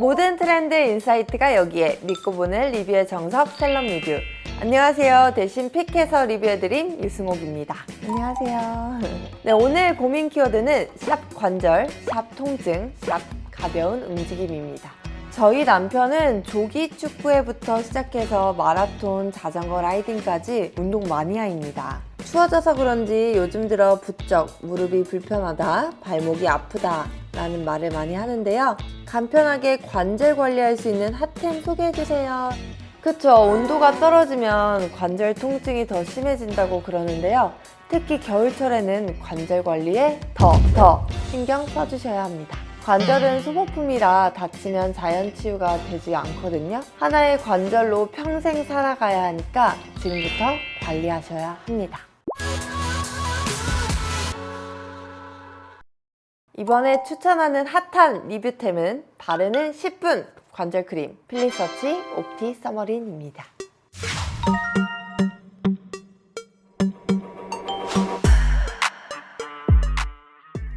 모든 트렌드 인사이트가 여기에 믿고 보는 리뷰의 정석 셀럽 리뷰. 안녕하세요. 대신 픽해서 리뷰해드린 유승옥입니다. 안녕하세요. 네, 오늘 고민 키워드는 샵 관절, 샵 통증, 샵 가벼운 움직임입니다. 저희 남편은 조기 축구회부터 시작해서 마라톤, 자전거 라이딩까지 운동 마니아입니다. 추워져서 그런지 요즘 들어 부쩍 무릎이 불편하다, 발목이 아프다 라는 말을 많이 하는데요. 간편하게 관절 관리할 수 있는 핫템 소개해주세요. 그쵸. 온도가 떨어지면 관절 통증이 더 심해진다고 그러는데요. 특히 겨울철에는 관절 관리에 더, 더 신경 써주셔야 합니다. 관절은 소모품이라 다치면 자연 치유가 되지 않거든요. 하나의 관절로 평생 살아가야 하니까 지금부터 관리하셔야 합니다. 이번에 추천하는 핫한 리뷰템은 바르는 10분 관절 크림 필리서치 옵티 서머린입니다.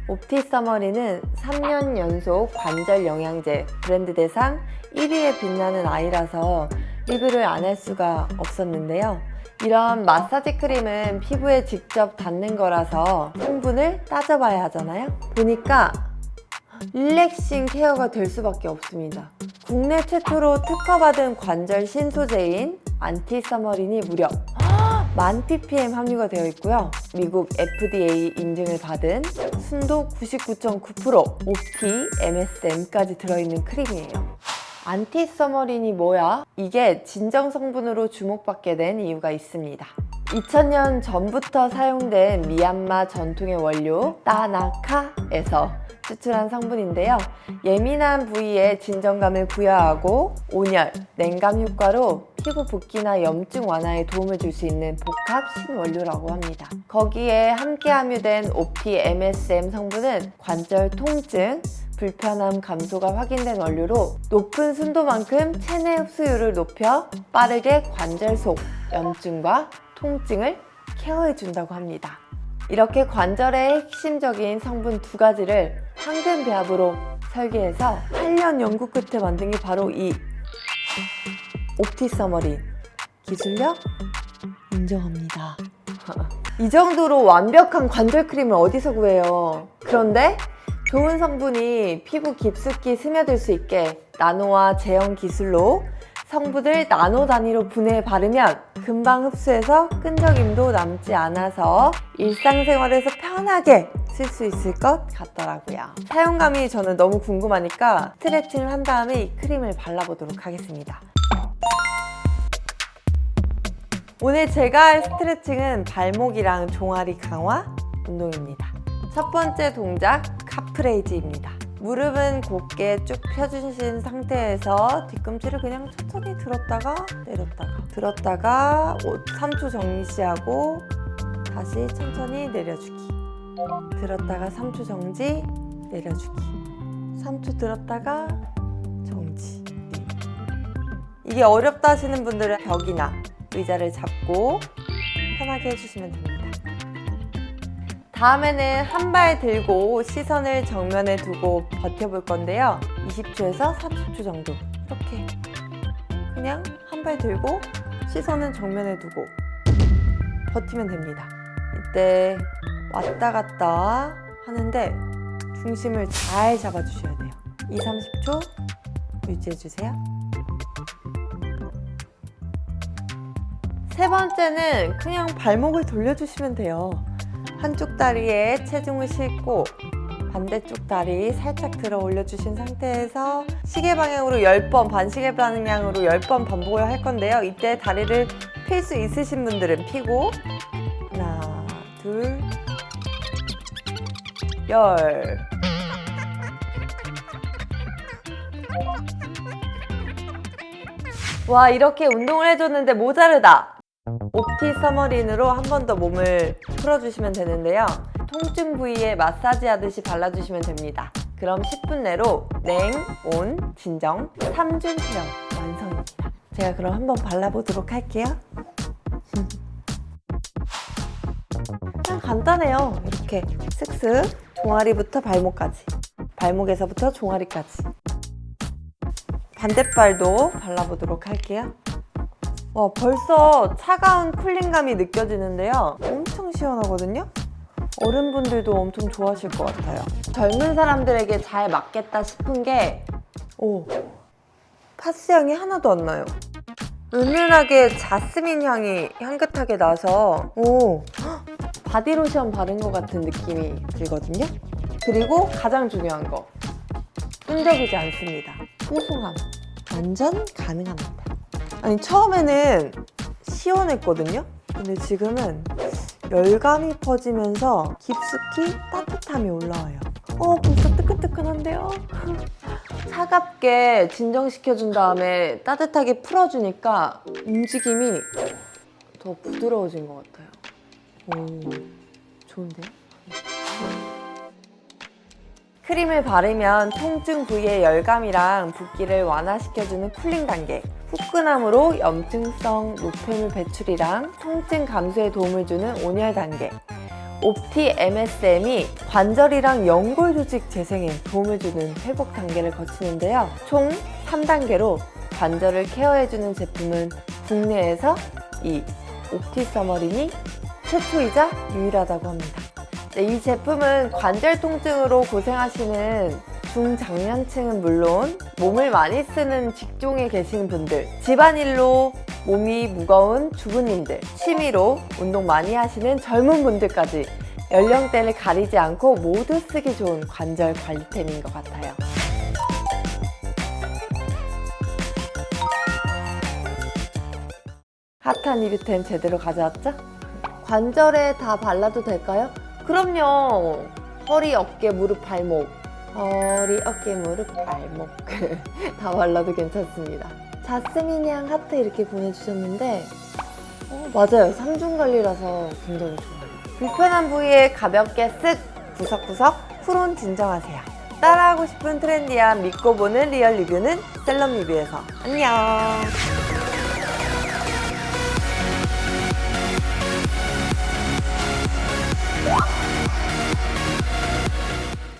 옵티 서머리는 3년 연속 관절 영양제 브랜드 대상 1위에 빛나는 아이라서 리뷰를 안 할 수가 없었는데요. 이런 마사지 크림은 피부에 직접 닿는 거라서 성분을 따져봐야 하잖아요. 보니까 릴렉싱 케어가 될 수밖에 없습니다. 국내 최초로 특허받은 관절 신소재인 안티서머린이 무려 만 ppm 함유가 되어 있고요. 미국 FDA 인증을 받은 순도 99.9% OP, MSM까지 들어있는 크림이에요. 안티서머린이 뭐야? 이게 진정 성분으로 주목받게 된 이유가 있습니다. 2000년 전부터 사용된 미얀마 전통의 원료 따나카에서 추출한 성분인데요. 예민한 부위에 진정감을 부여하고 온열, 냉감 효과로 피부 붓기나 염증 완화에 도움을 줄 수 있는 복합 신원료라고 합니다. 거기에 함께 함유된 OP, MSM 성분은 관절 통증, 불편함 감소가 확인된 원료로 높은 순도만큼 체내 흡수율을 높여 빠르게 관절 속 염증과 통증을 케어해준다고 합니다. 이렇게 관절의 핵심적인 성분 두 가지를 황금 배합으로 설계해서 8년 연구 끝에 만든 게 바로 이 옵티 서머린 기술력 인정합니다. 이 정도로 완벽한 관절 크림을 어디서 구해요? 그런데 좋은 성분이 피부 깊숙이 스며들 수 있게 나노와 제형 기술로 성분을 나노 단위로 분해해 바르면 금방 흡수해서 끈적임도 남지 않아서 일상생활에서 편하게 쓸 수 있을 것 같더라고요. 사용감이 저는 너무 궁금하니까 스트레칭을 한 다음에 이 크림을 발라보도록 하겠습니다. 오늘 제가 할 스트레칭은 발목이랑 종아리 강화 운동입니다. 첫 번째 동작 카프레이즈입니다. 무릎은 곧게 쭉 펴주신 상태에서 뒤꿈치를 그냥 천천히 들었다가 내렸다가 들었다가 3초 정지하고 다시 천천히 내려주기 들었다가 3초 정지 내려주기 3초 들었다가 정지 이게 어렵다 하시는 분들은 벽이나 의자를 잡고 편하게 해주시면 됩니다. 다음에는 한 발 들고 시선을 정면에 두고 버텨볼 건데요. 20초에서 30초 정도 이렇게 그냥 한 발 들고 시선은 정면에 두고 버티면 됩니다. 이때 왔다 갔다 하는데 중심을 잘 잡아주셔야 돼요. 2, 30초 유지해주세요. 세 번째는 그냥 발목을 돌려주시면 돼요. 한쪽 다리에 체중을 싣고 반대쪽 다리 살짝 들어 올려주신 상태에서 시계 방향으로 10번, 반시계 방향으로 10번 반복을 할 건데요. 이때 다리를 필 수 있으신 분들은 피고 하나, 둘, 열. 와, 이렇게 운동을 해줬는데 모자르다. 옵티 서머린으로 한 번 더 몸을 풀어주시면 되는데요. 통증 부위에 마사지 하듯이 발라주시면 됩니다. 그럼 10분 내로 냉, 온, 진정 3중 케어 완성입니다. 제가 그럼 한번 발라보도록 할게요. 그냥 간단해요. 이렇게 슥슥 종아리부터 발목까지 발목에서부터 종아리까지 반대발도 발라보도록 할게요. 와, 벌써 차가운 쿨링감이 느껴지는데요. 엄청 시원하거든요? 어른분들도 엄청 좋아하실 것 같아요. 젊은 사람들에게 잘 맞겠다 싶은 게, 오, 파스 향이 하나도 안 나요. 은은하게 자스민 향이 향긋하게 나서, 오, 헉, 바디로션 바른 것 같은 느낌이 들거든요? 그리고 가장 중요한 거, 끈적이지 않습니다. 뽀송함. 완전 가능합니다. 아니, 처음에는 시원했거든요? 근데 지금은 열감이 퍼지면서 깊숙이 따뜻함이 올라와요. 어, 벌써 뜨끈뜨끈한데요? 차갑게 진정시켜준 다음에 따뜻하게 풀어주니까 움직임이 더 부드러워진 것 같아요. 오, 좋은데요? 크림을 바르면 통증 부위의 열감이랑 붓기를 완화시켜주는 쿨링 단계. 후끈함으로 염증성 노폐물 배출이랑 통증 감소에 도움을 주는 온열 단계. 옵티 MSM이 관절이랑 연골 조직 재생에 도움을 주는 회복 단계를 거치는데요. 총 3단계로 관절을 케어해주는 제품은 국내에서 이 옵티 서머린이 최초이자 유일하다고 합니다. 네, 이 제품은 관절 통증으로 고생하시는 중장년층은 물론 몸을 많이 쓰는 직종에 계신 분들, 집안일로 몸이 무거운 주부님들, 취미로 운동 많이 하시는 젊은 분들까지 연령대를 가리지 않고 모두 쓰기 좋은 관절 관리템인 것 같아요. 핫한 리뷰템 제대로 가져왔죠? 관절에 다 발라도 될까요? 그럼요. 허리, 어깨, 무릎, 발목. 허리, 어깨, 무릎, 발목. 다 발라도 괜찮습니다. 자스민 향 하트 이렇게 보내주셨는데, 어, 맞아요. 삼중 관리라서 굉장히 좋아요. 불편한 부위에 가볍게 쓱 구석구석 푸론 진정하세요. 따라하고 싶은 트렌디한 믿고 보는 리얼 리뷰는 셀럽 리뷰에서 안녕.